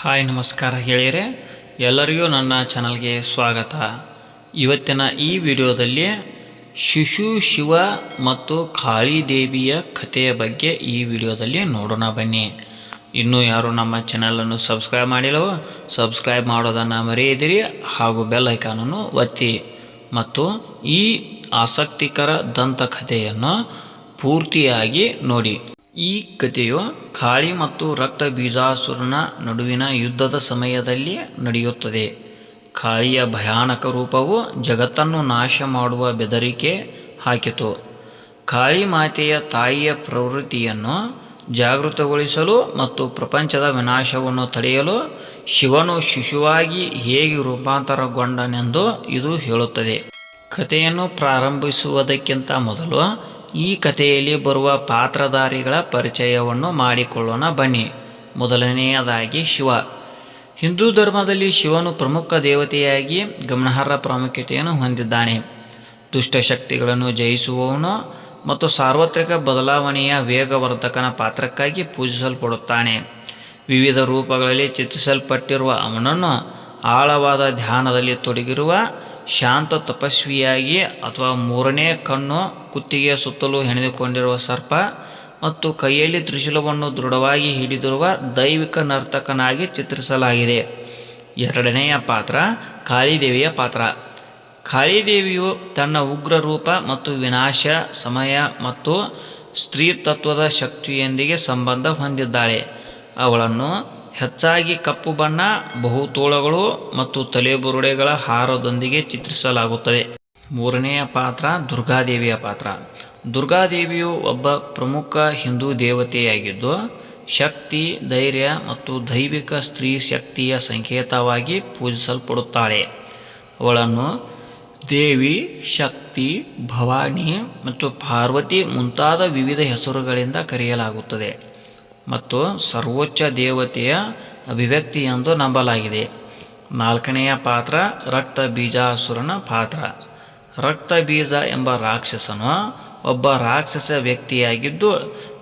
Hi, ನಮಸ್ಕಾರ ಗೆಳೆಯರೆ ಎಲ್ಲರಿಗೂ ನನ್ನ ಚಾನಲ್ಗೆ ಸ್ವಾಗತ. ಇವತ್ತಿನ ಈ ವಿಡಿಯೋದಲ್ಲಿ ಶಿಶು, ಶಿವ ಮತ್ತು ಕಾಳಿದೇವಿಯ ಕಥೆಯ ಬಗ್ಗೆ ಈ ವಿಡಿಯೋದಲ್ಲಿ ನೋಡೋಣ ಬನ್ನಿ. ಇನ್ನೂ ಯಾರು ನಮ್ಮ ಚಾನಲನ್ನು ಸಬ್ಸ್ಕ್ರೈಬ್ ಮಾಡಿಲ್ಲವೋ, ಸಬ್ಸ್ಕ್ರೈಬ್ ಮಾಡೋದನ್ನು ಮರೆಯದಿರಿ ಹಾಗೂ ಬೆಲ್ ಐಕಾನನ್ನು ಒತ್ತಿ. ಮತ್ತು ಈ ಆಸಕ್ತಿಕರ ದಂತಕಥೆಯನ್ನು ಪೂರ್ತಿಯಾಗಿ ನೋಡಿ. ಈ ಕಥೆಯು ಕಾಳಿ ಮತ್ತು ರಕ್ತ ಬೀಜಾಸುರನ ನಡುವಿನ ಯುದ್ಧದ ಸಮಯದಲ್ಲಿ ನಡೆಯುತ್ತದೆ. ಕಾಳಿಯ ಭಯಾನಕ ರೂಪವು ಜಗತ್ತನ್ನು ನಾಶ ಮಾಡುವ ಬೆದರಿಕೆ ಹಾಕಿತು. ಕಾಳಿ ಮಾತೆಯ ತಾಯಿಯ ಪ್ರವೃತ್ತಿಯನ್ನು ಜಾಗೃತಗೊಳಿಸಲು ಮತ್ತು ಪ್ರಪಂಚದ ವಿನಾಶವನ್ನು ತಡೆಯಲು ಶಿವನು ಶಿಶುವಾಗಿ ಹೇಗೆ ರೂಪಾಂತರಗೊಂಡನೆಂದು ಇದು ಹೇಳುತ್ತದೆ. ಕಥೆಯನ್ನು ಪ್ರಾರಂಭಿಸುವುದಕ್ಕಿಂತ ಮೊದಲು ಈ ಕಥೆಯಲ್ಲಿ ಬರುವ ಪಾತ್ರಧಾರಿಗಳ ಪರಿಚಯವನ್ನು ಮಾಡಿಕೊಳ್ಳೋಣ. ಬನ್ನಿ. ಮೊದಲನೆಯದಾಗಿ ಶಿವ. ಹಿಂದೂ ಧರ್ಮದಲ್ಲಿ ಶಿವನು ಪ್ರಮುಖ ದೇವತೆಯಾಗಿ ಗಮನಾರ್ಹ ಪ್ರಾಮುಖ್ಯತೆಯನ್ನು ಹೊಂದಿದ್ದಾನೆ. ದುಷ್ಟಶಕ್ತಿಗಳನ್ನು ಜಯಿಸುವವನು ಮತ್ತು ಸಾರ್ವತ್ರಿಕ ಬದಲಾವಣೆಯ ವೇಗವರ್ಧಕನ ಪಾತ್ರಕ್ಕಾಗಿ ಪೂಜಿಸಲ್ಪಡುತ್ತಾನೆ. ವಿವಿಧ ರೂಪಗಳಲ್ಲಿ ಚಿತ್ರಿಸಲ್ಪಟ್ಟಿರುವ ಅವನನ್ನು ಆಳವಾದ ಧ್ಯಾನದಲ್ಲಿ ತೊಡಗಿರುವ ಶಾಂತ ತಪಸ್ವಿಯಾಗಿ ಅಥವಾ ಮೂರನೇ ಕಣ್ಣು ಕುತ್ತಿಗೆಯ ಸುತ್ತಲೂ ಹೆಣೆದುಕೊಂಡಿರುವ ಸರ್ಪ ಮತ್ತು ಕೈಯಲ್ಲಿ ತ್ರಿಶೂಲವನ್ನು ದೃಢವಾಗಿ ಹಿಡಿದಿರುವ ದೈವಿಕ ನರ್ತಕನಾಗಿ ಚಿತ್ರಿಸಲಾಗಿದೆ. ಎರಡನೆಯ ಪಾತ್ರ, ಕಾಳಿದೇವಿಯ ಪಾತ್ರ. ಕಾಳಿದೇವಿಯು ತನ್ನ ಉಗ್ರ ರೂಪ ಮತ್ತು ವಿನಾಶ, ಸಮಯ ಮತ್ತು ಸ್ತ್ರೀ ತತ್ವದ ಶಕ್ತಿಯೊಂದಿಗೆ ಸಂಬಂಧ ಹೊಂದಿದ್ದಾಳೆ. ಅವಳನ್ನು ಹೆಚ್ಚಾಗಿ ಕಪ್ಪು ಬಣ್ಣ ಬಹುತೋಳಗಳು ಮತ್ತು ತಲೆಬುರುಡೆಗಳ ಹಾರದೊಂದಿಗೆ ಚಿತ್ರಿಸಲಾಗುತ್ತದೆ. ಮೂರನೆಯ ಪಾತ್ರ ದುರ್ಗಾದೇವಿಯ ಪಾತ್ರ. ದುರ್ಗಾದೇವಿಯು ಒಬ್ಬ ಪ್ರಮುಖ ಹಿಂದೂ ದೇವತೆಯಾಗಿದ್ದು, ಶಕ್ತಿ, ಧೈರ್ಯ ಮತ್ತು ದೈವಿಕ ಸ್ತ್ರೀ ಶಕ್ತಿಯ ಸಂಕೇತವಾಗಿ ಪೂಜಿಸಲ್ಪಡುತ್ತಾಳೆ. ಅವಳನ್ನು ದೇವಿ, ಶಕ್ತಿ, ಭವಾನಿ ಮತ್ತು ಪಾರ್ವತಿ ಮುಂತಾದ ವಿವಿಧ ಹೆಸರುಗಳಿಂದ ಕರೆಯಲಾಗುತ್ತದೆ. ಮತ್ತು ಸರ್ವೋಚ್ಚ ದೇವತೆಯ ಅಭಿವ್ಯಕ್ತಿ ಎಂದು ನಂಬಲಾಗಿದೆ. ನಾಲ್ಕನೆಯ ಪಾತ್ರ, ರಕ್ತ ಬೀಜಾಸುರನ ಪಾತ್ರ. ರಕ್ತ ಬೀಜ ಎಂಬ ರಾಕ್ಷಸನು ಒಬ್ಬ ರಾಕ್ಷಸ ವ್ಯಕ್ತಿಯಾಗಿದ್ದು,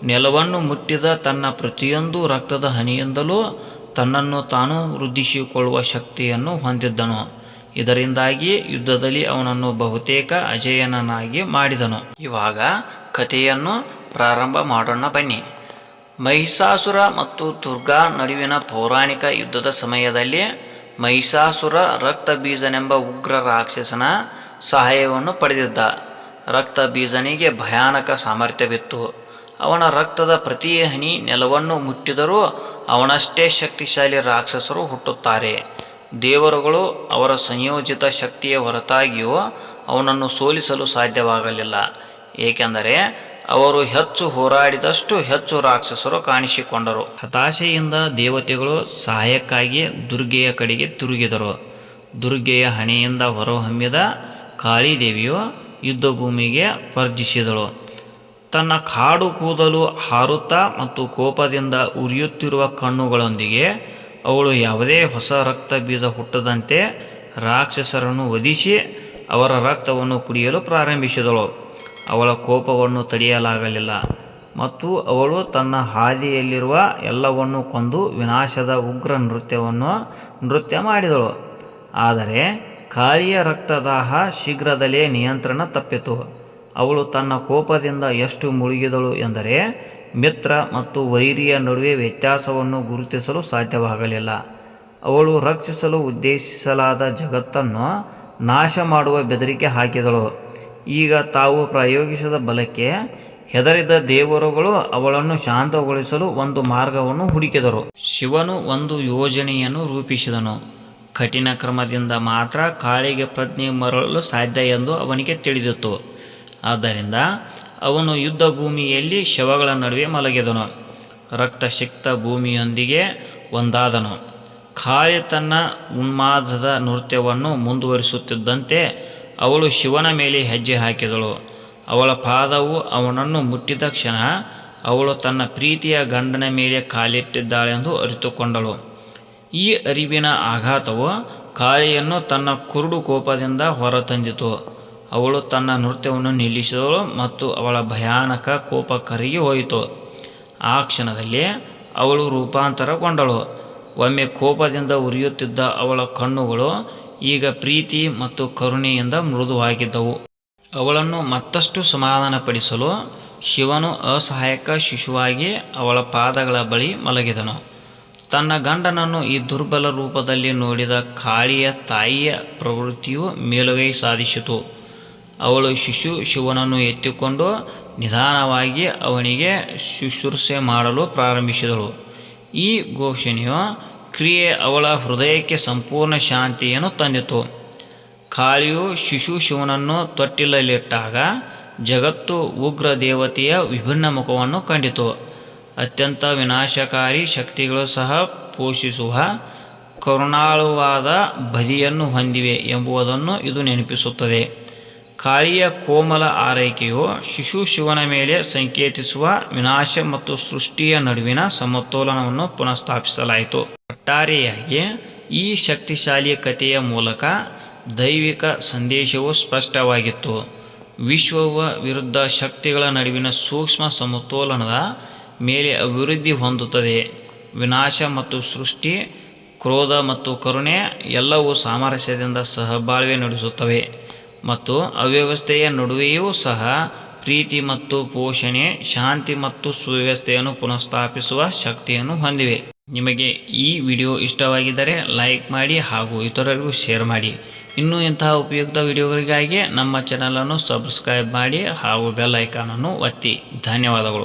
ನೆಲವನ್ನು ಮುಟ್ಟಿದ ತನ್ನ ಪ್ರತಿಯೊಂದು ರಕ್ತದ ಹನಿಯಿಂದಲೂ ತನ್ನನ್ನು ತಾನು ವೃದ್ಧಿಸಿಕೊಳ್ಳುವ ಶಕ್ತಿಯನ್ನು ಹೊಂದಿದ್ದನು. ಇದರಿಂದಾಗಿ ಯುದ್ಧದಲ್ಲಿ ಅವನನ್ನು ಬಹುತೇಕ ಅಜಯನನಾಗಿ ಮಾಡಿದನು. ಇವಾಗ ಕಥೆಯನ್ನು ಪ್ರಾರಂಭ ಮಾಡೋಣ ಬನ್ನಿ. ಮಹಿಷಾಸುರ ಮತ್ತು ದುರ್ಗಾ ನಡುವಿನ ಪೌರಾಣಿಕ ಯುದ್ಧದ ಸಮಯದಲ್ಲಿ ಮಹಿಷಾಸುರ ರಕ್ತ ಬೀಜನೆಂಬ ಉಗ್ರ ರಾಕ್ಷಸನ ಸಹಾಯವನ್ನು ಪಡೆದಿದ್ದ. ರಕ್ತ ಬೀಜನಿಗೆ ಭಯಾನಕ ಸಾಮರ್ಥ್ಯವಿತ್ತು. ಅವನ ರಕ್ತದ ಪ್ರತಿ ಹನಿ ನೆಲವನ್ನು ಮುಟ್ಟಿದರೂ ಅವನಷ್ಟೇ ಶಕ್ತಿಶಾಲಿ ರಾಕ್ಷಸರು ಹುಟ್ಟುತ್ತಾರೆ. ದೇವರುಗಳು ಅವರ ಸಂಯೋಜಿತ ಶಕ್ತಿಯ ಹೊರತಾಗಿಯೂ ಅವನನ್ನು ಸೋಲಿಸಲು ಸಾಧ್ಯವಾಗಲಿಲ್ಲ. ಏಕೆಂದರೆ ಅವರು ಹೆಚ್ಚು ಹೋರಾಡಿದಷ್ಟು ಹೆಚ್ಚು ರಾಕ್ಷಸರು ಕಾಣಿಸಿಕೊಂಡರು. ಹತಾಶೆಯಿಂದ ದೇವತೆಗಳು ಸಹಾಯಕ್ಕಾಗಿ ದುರ್ಗೆಯ ಕಡೆಗೆ ತಿರುಗಿದರು. ದುರ್ಗೆಯ ಹಣೆಯಿಂದ ಹೊರಹೊಮ್ಮಿದ ಕಾಳಿದೇವಿಯು ಯುದ್ಧಭೂಮಿಗೆ ವರ್ಜಿಸಿದಳು. ತನ್ನ ಕಾಡು ಕೂದಲು ಹಾರುತ್ತಾ ಮತ್ತು ಕೋಪದಿಂದ ಉರಿಯುತ್ತಿರುವ ಕಣ್ಣುಗಳೊಂದಿಗೆ ಅವಳು ಯಾವುದೇ ಹೊಸ ರಕ್ತ ಬೀಜ ಹುಟ್ಟದಂತೆ ರಾಕ್ಷಸರನ್ನು ವಧಿಸಿ ಅವರ ರಕ್ತವನ್ನು ಕುಡಿಯಲು ಪ್ರಾರಂಭಿಸಿದಳು. ಅವಳ ಕೋಪವನ್ನು ತಡೆಯಲಾಗಲಿಲ್ಲ. ಮತ್ತು ಅವಳು ತನ್ನ ಹಾದಿಯಲ್ಲಿರುವ ಎಲ್ಲವನ್ನೂ ಕೊಂದು ವಿನಾಶದ ಉಗ್ರ ನೃತ್ಯವನ್ನು ನೃತ್ಯ ಮಾಡಿದಳು. ಆದರೆ ಕಾಳಿಯ ರಕ್ತದಾಹ ಶೀಘ್ರದಲ್ಲೇ ನಿಯಂತ್ರಣ ತಪ್ಪಿತು. ಅವಳು ತನ್ನ ಕೋಪದಿಂದ ಎಷ್ಟು ಮುಳುಗಿದಳು ಎಂದರೆ ಮಿತ್ರ ಮತ್ತು ವೈರಿಯ ನಡುವೆ ವ್ಯತ್ಯಾಸವನ್ನು ಗುರುತಿಸಲು ಸಾಧ್ಯವಾಗಲಿಲ್ಲ. ಅವಳು ರಕ್ಷಿಸಲು ಉದ್ದೇಶಿಸಲಾದ ಜಗತ್ತನ್ನು ನಾಶ ಮಾಡುವ ಬೆದರಿಕೆ ಹಾಕಿದಳು. ಈಗ ತಾವು ಪ್ರಯೋಗಿಸಿದ ಬಲಕ್ಕೆ ಹೆದರಿದ ದೇವರುಗಳು ಅವಳನ್ನು ಶಾಂತಗೊಳಿಸಲು ಒಂದು ಮಾರ್ಗವನ್ನು ಹುಡುಕಿದರು. ಶಿವನು ಒಂದು ಯೋಜನೆಯನ್ನು ರೂಪಿಸಿದನು. ಕಠಿಣ ಕ್ರಮದಿಂದ ಮಾತ್ರ ಕಾಳಿಗೆ ಪ್ರಜ್ಞೆ ಮರಳಲು ಸಾಧ್ಯ ಎಂದು ಅವನಿಗೆ ತಿಳಿದಿತ್ತು. ಆದ್ದರಿಂದ ಅವನು ಯುದ್ಧ ಭೂಮಿಯಲ್ಲಿ ಶವಗಳ ನಡುವೆ ಮಲಗಿದನು. ರಕ್ತಶಿಕ್ತ ಭೂಮಿಯೊಂದಿಗೆ ಒಂದಾದನು. ಕಾಳಿ ತನ್ನ ಉನ್ಮಾದದ ನೃತ್ಯವನ್ನು ಮುಂದುವರಿಸುತ್ತಿದ್ದಂತೆ ಅವಳು ಶಿವನ ಮೇಲೆ ಹೆಜ್ಜೆ ಹಾಕಿದಳು. ಅವಳ ಪಾದವು ಅವನನ್ನು ಮುಟ್ಟಿದ ಕ್ಷಣ ಅವಳು ತನ್ನ ಪ್ರೀತಿಯ ಗಂಡನ ಮೇಲೆ ಕಾಲಿಟ್ಟಿದ್ದಾಳೆಂದು ಅರಿತುಕೊಂಡಳು. ಈ ಅರಿವಿನ ಆಘಾತವು ಕಾಳಿಯನ್ನು ತನ್ನ ಕುರುಡು ಕೋಪದಿಂದ ಹೊರತಂದಿತು. ಅವಳು ತನ್ನ ನೃತ್ಯವನ್ನು ನಿಲ್ಲಿಸಿದಳು ಮತ್ತು ಅವಳ ಭಯಾನಕ ಕೋಪ ಕರಗಿ ಹೋಯಿತು. ಆ ಕ್ಷಣದಲ್ಲಿ ಅವಳು ರೂಪಾಂತರಗೊಂಡಳು. ಒಮ್ಮೆ ಕೋಪದಿಂದ ಉರಿಯುತ್ತಿದ್ದ ಅವಳ ಕಣ್ಣುಗಳು ಈಗ ಪ್ರೀತಿ ಮತ್ತು ಕರುಣೆಯಿಂದ ಮೃದುವಾಗಿದ್ದವು. ಅವಳನ್ನು ಮತ್ತಷ್ಟು ಸಮಾಧಾನಪಡಿಸಲು ಶಿವನು ಅಸಹಾಯಕ ಶಿಶುವಾಗಿ ಅವಳ ಪಾದಗಳ ಬಳಿ ಮಲಗಿದನು. ತನ್ನ ಗಂಡನನ್ನು ಈ ದುರ್ಬಲ ರೂಪದಲ್ಲಿ ನೋಡಿದ ಕಾಳಿಯ ತಾಯಿಯ ಪ್ರವೃತ್ತಿಯು ಮೇಲುಗೈ ಸಾಧಿಸಿತು. ಅವಳು ಶಿಶು ಶಿವನನ್ನು ಎತ್ತಿಕೊಂಡು ನಿಧಾನವಾಗಿ ಅವನಿಗೆ ಶುಶ್ರೂಷೆ ಮಾಡಲು ಪ್ರಾರಂಭಿಸಿದಳು. ಈ ಘೋಷಣೆಯು ಕ್ರಿಯೆ ಅವಳ ಹೃದಯಕ್ಕೆ ಸಂಪೂರ್ಣ ಶಾಂತಿಯನ್ನು ತಂದಿತು. ಕಾಳಿಯು ಶಿಶು ಶಿವನನ್ನು ತೊಟ್ಟಿಲಲ್ಲಿಟ್ಟಾಗ ಜಗತ್ತು ಉಗ್ರ ದೇವತೆಯ ವಿಭಿನ್ನ ಮುಖವನ್ನು ಕಂಡಿತು. ಅತ್ಯಂತ ವಿನಾಶಕಾರಿ ಶಕ್ತಿಗಳು ಸಹ ಪೋಷಿಸುವ ಕರುಣಾಳುವಾದ ಬದಿಯನ್ನು ಹೊಂದಿವೆ ಎಂಬುದನ್ನು ಇದು ನೆನಪಿಸುತ್ತದೆ. ಕಾಳಿಯ ಕೋಮಲ ಆರೈಕೆಯು ಶಿಶು ಶಿವನ ಮೇಲೆ ಸಂಕೇತಿಸುವ ವಿನಾಶ ಮತ್ತು ಸೃಷ್ಟಿಯ ನಡುವಿನ ಸಮತೋಲನವನ್ನು ಪುನಃಸ್ಥಾಪಿಸಲಾಯಿತು. ಒಟ್ಟಾರೆಯಾಗಿ ಈ ಶಕ್ತಿಶಾಲಿ ಕಥೆಯ ಮೂಲಕ ದೈವಿಕ ಸಂದೇಶವು ಸ್ಪಷ್ಟವಾಗಿತ್ತು. ವಿಶ್ವವ ವಿರುದ್ಧ ಶಕ್ತಿಗಳ ನಡುವಿನ ಸೂಕ್ಷ್ಮ ಸಮತೋಲನದ ಮೇಲೆ ಅಭಿವೃದ್ಧಿ ಹೊಂದುತ್ತದೆ. ವಿನಾಶ ಮತ್ತು ಸೃಷ್ಟಿ, ಕ್ರೋಧ ಮತ್ತು ಕರುಣೆ ಎಲ್ಲವೂ ಸಾಮರಸ್ಯದಿಂದ ಸಹಬಾಳ್ವೆ ನಡೆಸುತ್ತವೆ. ಮತ್ತು ಅವ್ಯವಸ್ಥೆಯ ನಡುವೆಯೂ ಸಹ ಪ್ರೀತಿ ಮತ್ತು ಪೋಷಣೆ, ಶಾಂತಿ ಮತ್ತು ಸುವ್ಯವಸ್ಥೆಯನ್ನು ಪುನಃಸ್ಥಾಪಿಸುವ ಶಕ್ತಿಯನ್ನು ಹೊಂದಿವೆ. ನಿಮಗೆ ಈ ವಿಡಿಯೋ ಇಷ್ಟವಾಗಿದ್ದರೆ ಲೈಕ್ ಮಾಡಿ ಹಾಗೂ ಇತರರಿಗೂ ಶೇರ್ ಮಾಡಿ. ಇನ್ನೂ ಇಂತಹ ಉಪಯುಕ್ತ ವಿಡಿಯೋಗಳಿಗಾಗಿ ನಮ್ಮ ಚಾನಲನ್ನು ಸಬ್ಸ್ಕ್ರೈಬ್ ಮಾಡಿ ಹಾಗೂ ಬೆಲ್ ಐಕಾನನ್ನು ಒತ್ತಿ. ಧನ್ಯವಾದಗಳು.